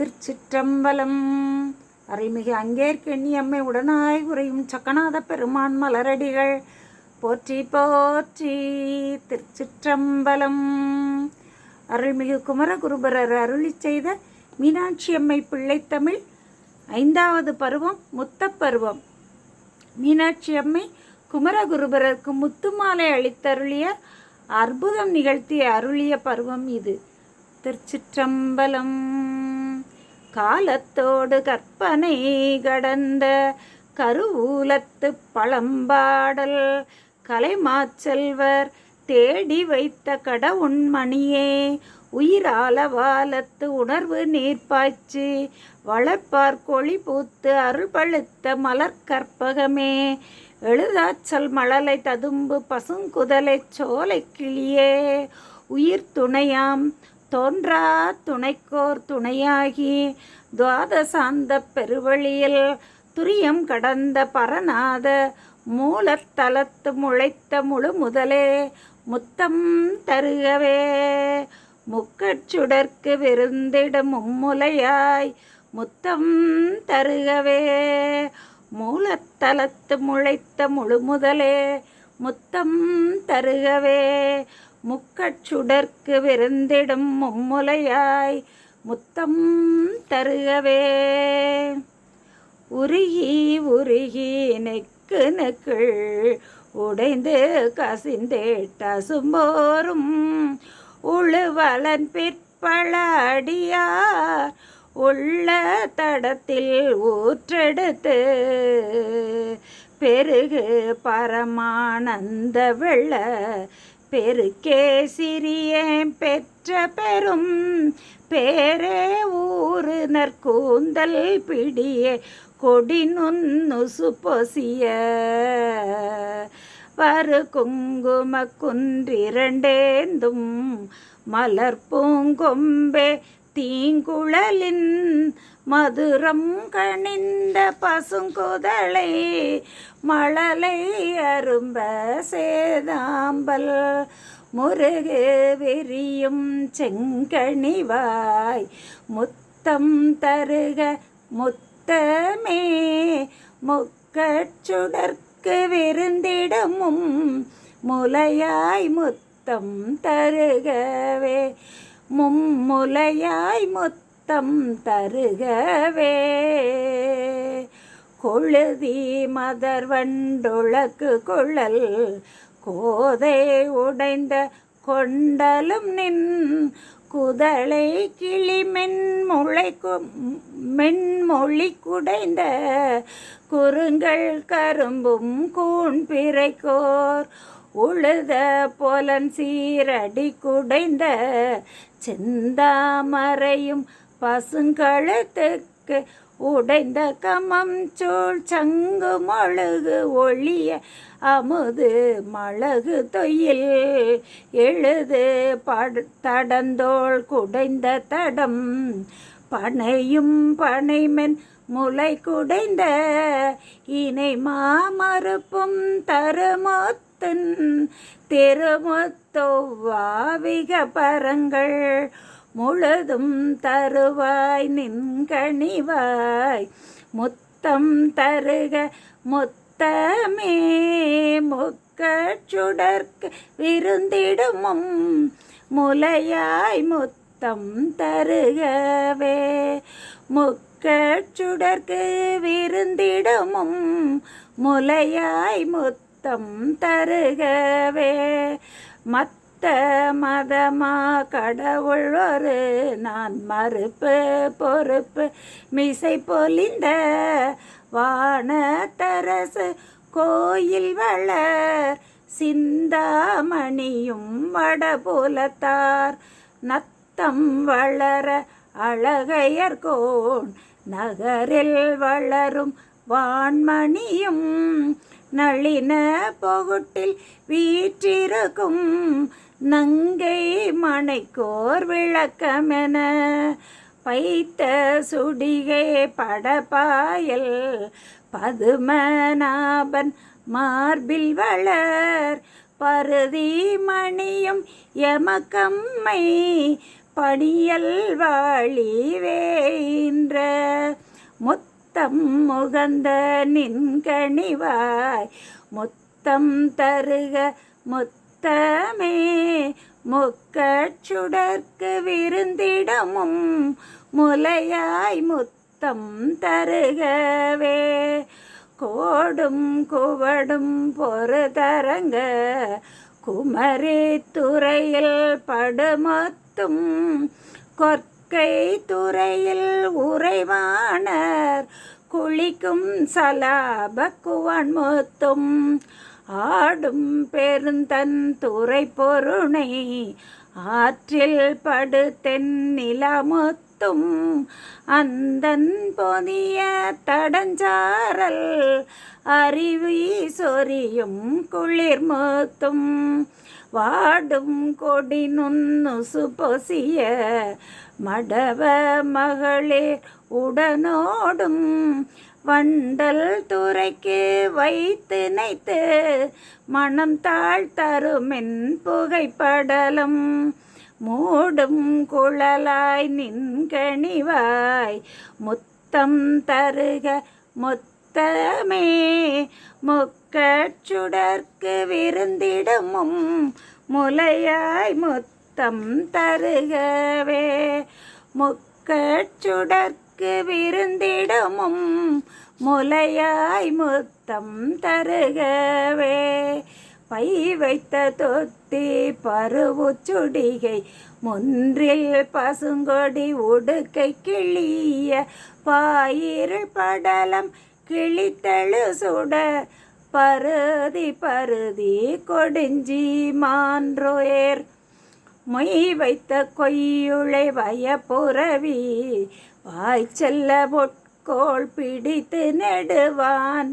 திருச்சிற்றம்பலம். அருள்மிகு அங்கேற்கெண்ணி அம்மை உடனாய் உரையும் சக்கநாத பெருமான் மலரடிகள். போற்றி போற்றி திருச்சிற்றம்பலம். அருள்மிகு குமரகுருபரர் அருளி செய்த மீனாட்சி அம்மை பிள்ளைத்தமிழ் ஐந்தாவது பருவம் முத்தப்பருவம் மீனாட்சி அம்மை குமரகுருபரருக்கு முத்துமாலை அளித்தருளிய அற்புதம் நிகழ்த்திய அருளிய பருவம் இது. திருச்சிற்றம்பலம். காலத்தோடு கற்பனை கடந்த கருவூலத்து பழம்பாடல் கலைமாச்செல்வர் தேடி வைத்த கடவுண்மணியே உயிரால வாலத்து உணர்வு நீர்ப்பாய்ச்சி வளர்ப்பார் கொழி பூத்து அருள் பழுத்த மலர் கற்பகமே. எழுதாச்சல் மழலை ததும்பு பசுங்குதலை சோலை கிளியே உயிர் துணையாம் தோன்றா துணைக்கோர் துணையாகி துவாதசாந்த பெருவழியில் துரியம் கடந்த பரநாத மூலத்தலத்து முளைத்த முழு முதலே முத்தம் தருகவே. முக்கச்சுடற்கு விருந்திடும் மும்முலையாய் முத்தம் தருகவே. மூலத்தலத்து முளைத்த முழு முதலே முத்தம் தருகவே. முக்கச்சுடர்க்கு விருந்திடும் மும்முலையாய் முத்தம் தருகவே. உருகி உருகி நெக்கு நெக்கள் உடைந்து கசிந்தேட்ட சும்போரும் உழுவலன் பிற்பழ அடியார் உள்ள தடத்தில் ஊற்றெடுத்து பெருகு பரமானந்த வெள்ள பெருக்கே சிறியேன் பெற்ற பெரும் பேரே ஊரு நற்கூந்தல் பிடியே கொடி நுண்ணுசு பொசிய. வரு குங்கும குன்றிரண்டேந்தும் மலர் பூங்கொம்பே தீங்குழலின் மதுரம் கணிந்த பசுங்குதலை மழலை அரும்ப சேதாம்பல் முருகு விரியும் செங்கணிவாய் முத்தம் தருக முத்தமே முக்கச்சுடற்கு விருந்திடமும் முலையாய் முத்தம் தருகவே மும்முலையாய் முத்தம் தருகவே. கொழுதி மதர் வண்டுளக்கு கொள்ளல் கோதை உடைந்த கொண்டலும் நின் குதலை கிளி மென்முளை மென்மொழி குடைந்த குறுங்கள் கரும்பும் கூண் பிறைக்கோர். உழுத போலன் சீரடி குடைந்த செந்தாமரையும் பசுங்கழுத்துக்கு உடைந்த கமம் சூழ் சங்கு மொழுகு ஒளிய அமுது மழகு தொயில் எழுது பட தடந்தோள் குடைந்த தடம் பனையும் பனைமென் முளை குடைந்த இணை மாமறுப்பும் தருமொத்தன் திருமுத்தொவ்வாவிக பரங்கள் முழுதும் தருவாய் நின்கணிவாய் முத்தம் தருக முத்தமே முக்கச்சுடற்கு விருந்திடுமும் முலையாய் முத்த முத்தம் தருகவே. முக்கச்சுடர்க்கு விருந்திடமும் முலையாய் முத்தம் தருகவே. மத்த மதமா கடவுள் ஒரு நான் மறுப்பு பொறுப்பு மிசை பொலிந்த வானத்தரசு கோயில் வளர் சிந்தாமணியும் வடபுலத்தார் நத்தம் வளர அழகையர்கோன் நகரில் வளரும் வான்மணியும் நளின பொகுட்டில் வீற்றிருக்கும் நங்கை மனைக்கோர் விளக்கமென பைத்த சுடிகை படபாயல் பதுமநாபன் மார்பில் வளர் பருதி மணியும் எமக்கம்மை பணியல் வாழி வேன்ற முத்தம் முகந்த நின்கணிவாய் முத்தம் தருக முத்தமே முக்கச்சுடற்கு விருந்திடமும் முலையாய் முத்தம் தருகவே. கோடும் குவடும் பொறுதரங்க குமரி துறையில் படுமொத்த படுமொத்தும் கொற்கை துறையில் உறைவானர். குளிக்கும் சலாப குவன்முத்தும். ஆடும் பெருந்தன் துறை பொருணை. ஆற்றில் படுத்தென் நிலமுத்தும். அந்தன் பொதிய தடஞ்சாரல். அருவி சொரியும் குளிர்முத்தும். வாடும் கொடி நுண்ணுசு பொசிய மடவ மகளே உடனோடும் வண்டல் துறைக்கு வைத்து நைத்து மனம் தாழ் தருமென் புகைப்படலம். மூடும் குழலாய் நின்கணிவாய் முத்தம் தருக முத்தமே முக்கச்சுடற்கு விருந்திடமும் முலையாய் முத்தம் தருகவே. முக்கச்சுடற்கு விருந்திடமும் முலையாய் முத்தம் தருகவே. பை வைத்த தொத்தி பருவு சுடிகை முன்றில் பசுங்கொடி உடுக்கை கிளிய பாயிரு படலம் கிளித்தழு சுட பருதி பருதி கொடிஞ்சி மான்றோயர். மொய் வைத்த கொய்யுளை வயப்புறவி வாய்ச்செல்ல பொட்கோள் பிடித்து நெடுவான்.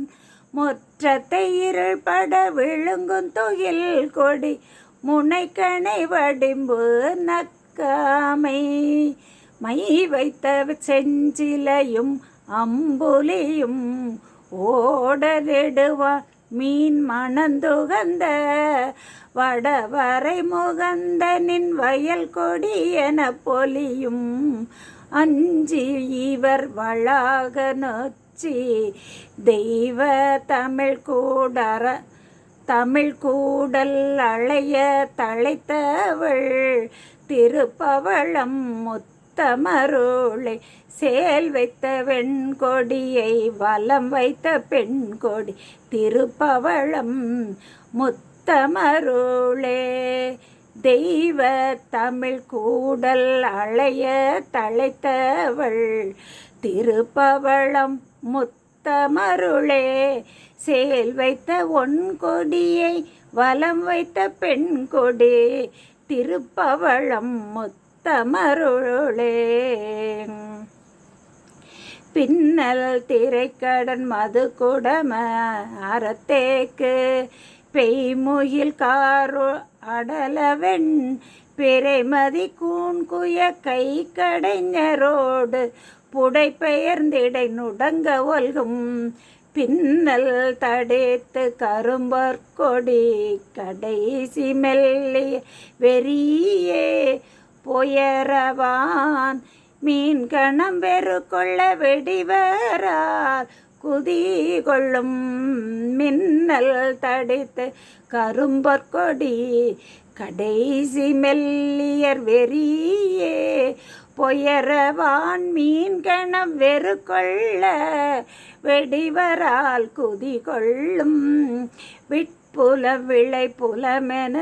முற்றத்தை இருள்பட விழுங்கும் தொகில் கொடி முனைக்கணை வடிம்பு நக்காமை. மை வைத்த செஞ்சிலையும் அம்புலியும் ஓட மீன் மணந்துகந்த வடவரை முகந்த நின் வயல் கொடி என பொலியும் அஞ்சி இவர் வளாக நொச்சி தெய்வ தமிழ் கூடற தமிழ் கூடல் அழைய தழைத்தவள் திருப்பவளம் முத்து முத்தமருளை சேல் வைத்த வெண்கொடியை வலம் வைத்த பெண் கொடி திருப்பவளம் முத்தமருளே தெய்வ தமிழ் கூடல் அழைய தழைத்தவள் திருப்பவளம் முத்தமருளே சேல் வைத்த ஒன் கொடியை வலம் வைத்த பெண் கொடி திருப்பவளம் தமருளே பின்னல் திரைக்கடன் மது குடம அறத்தேக்கு பெய்முகில் காரு அடலவெண் பிறைமதி கூண்குய கை கடைஞரோடு புடைபெயர்ந்திடை நுடங்க ஒல்கும். பின்னல் தடைத்து கரும்பற்கொடி கடைசி மெல்லிய வெறியே பொயரவான் மீன் கணம் வெறு கொள்ள வெடிவரால் குதி கொள்ளும் மின்னல் தடித்து கரும்பற்கொடி கடைசி மெல்லியர் வெறியே. பொயரவான் மீன் கணம் வெறு கொள்ள வெடிவரால் குதி கொள்ளும் விட்புல விளை புலமென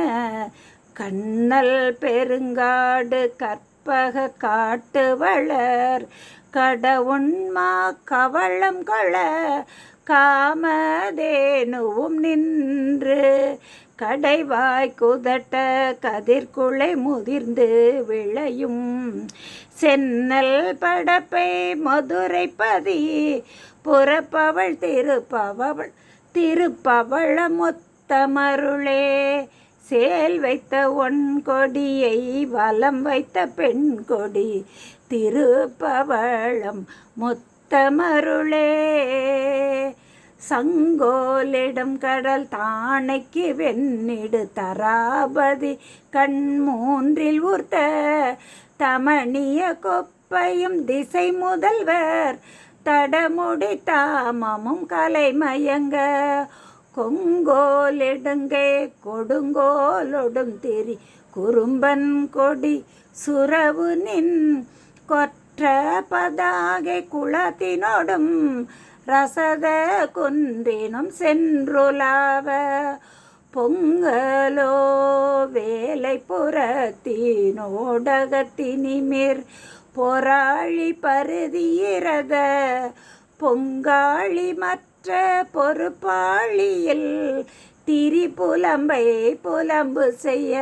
கண்ணல் பெருங்காடு கற்பக காட்டு வளர். கடவுண்மா கவளம் கொள காமதேனுவும் நின்று. கடைவாய் குதட்ட கதிர்குலை முதிர்ந்து விளையும். சென்னல் படப்பை மதுரை பதி புறப்பவள் திருப்பவள் திருப்பவள மொத்தமருளே. சேல் வைத்த ஒன் கொடியை வலம் வைத்த பெண் கொடி திருப்பவளம் முத்தமருளே. சங்கோலிடம் கடல் தானைக்கு வெண்ணிடு தராபதி கண் மூன்றில் ஊர்த்த தமணிய கொப்பையும் திசை முதல்வர் தடமுடி தாமமும் கலைமயங்க கொங்கோலெடுங்கே கொடுங்கோலொடும் திரி. குறும்பன் கொடி சுரவு நின் கொற்ற பதாகை குளத்தினோடும் ரசத குன்றினும் சென்றுலாவ. பொங்கலோ வேலை புறத்தினோடகத்தினிமிர் பொறாழி பருதியிரத பொங்காளி மற்ற பொறுப்பாளியில் திரி புலம்பை புலம்பு செய்ய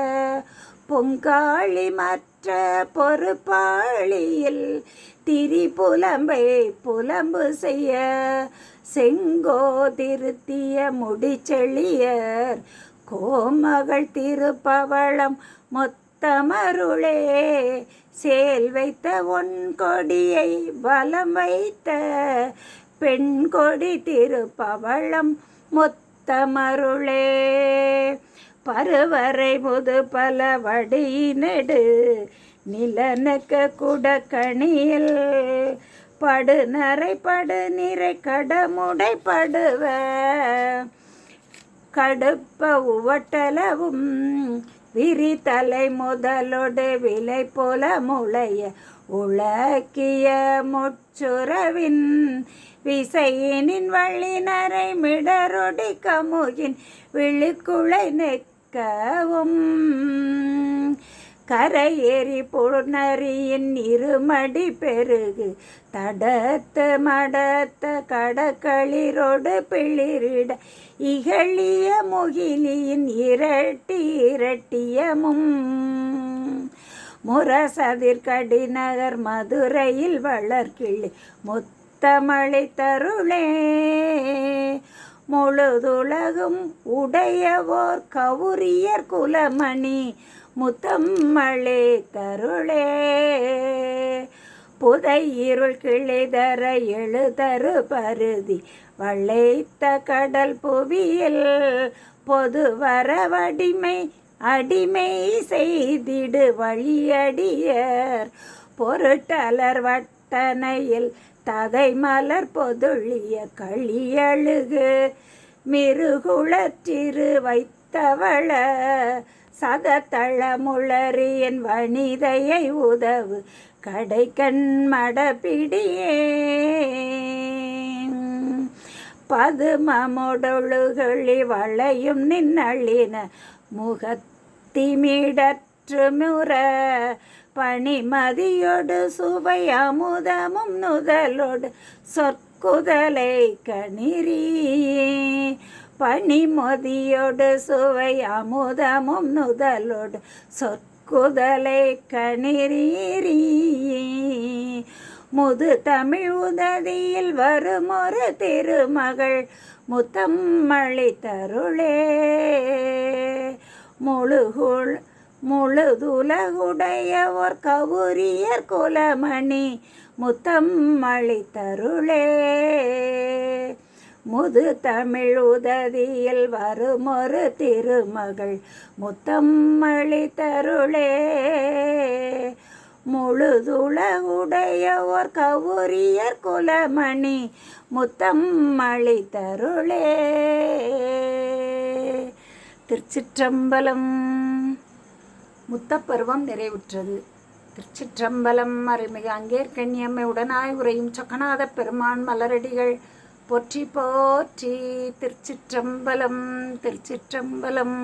பொங்காளி மற்ற பொறுப்பாளியில் திரி புலம்பை புலம்பு செய்ய செங்கோ திருத்திய முடிச்செழியர் கோமகள் திருப்பவளம் மொத்தமருளே சேல் வைத்த ஒன் கொடியை வலம் வைத்த பெண் கொடி திருப்பவளம் மொத்தமருளே. பருவரை முது பல வடியினெடு நிலனுக்க குடக்கணியில் படுநரை படுநிறை கடமுடை படுவ கடுப்ப உவட்டலவும். விரிதலை முதலோடு விலை போல முளைய உலக்கிய முச்சுரவின் விசையினின் வள்ளினரை மிடரொடி கமுகின் விழுக்குளை நெக்கவும் கரையேறி புணரியின் இருமடி பெருகு தடத்த மடத்த கடக்களிரோடு பிளிரிட இகழிய முகிலியின் இரட்டி இரட்டியமும். முரசதிர்கடி நகர் மதுரையில் வளர்கிள்ளி முத்தமழை தருளே. முழுதுலகும் உடையவோர் கவுரியர் குலமணி முத்தம்மளே தருளே. புதை இருள் கிளிதர எழுதரு பருதி வளைத்த கடல் புவியில் பொது வரவடிமை அடிமை செய்திடு வழியடியர். பொருட்டலர் வட்டனையில் ததை மலர் பொதுழிய களியழுகு. மிருகுளத்திரு வைத்தவள சதத்தளமுளறியன் வனிதையை உதவு. கடைக்கண் மடப்பிடியே பதுமமுடொழுகளி வளையும் நின்னழின திமிடற்று முற பனிமதியொடு சுவை அமுதமும் நுதலோடு சொற்குதலை கணிரி. பனிமொதியோடு சுவை அமுதமும் நுதலோடு சொற்குதலை கணிரீரி. முது தமிழ் உதவியில் வரும் ஒரு திருமகள் முத்தம்மளி தருளே முழுகுள் முழுதுலகுடைய ஒரு கவுரியர் குலமணி முத்தம் அளித்தருளே. முது தமிழ் உததியில் வருமொரு திருமகள் முத்தம் தருளே முழுதுலகுடைய ஒரு கவுரியர் குலமணி முத்தம் அளித்தருளே. திருச்சிற்றம்பலம். முத்தப்பருவம் நிறைவுற்றது. திருச்சிற்றம்பலம் அருள்மிகு அங்கேற்கண்ணியம்மை உடனாய் உரையும் சொக்கநாத பெருமான் மலரடிகள். போற்றி போற்றி திருச்சிற்றம்பலம் திருச்சிற்றம்பலம்.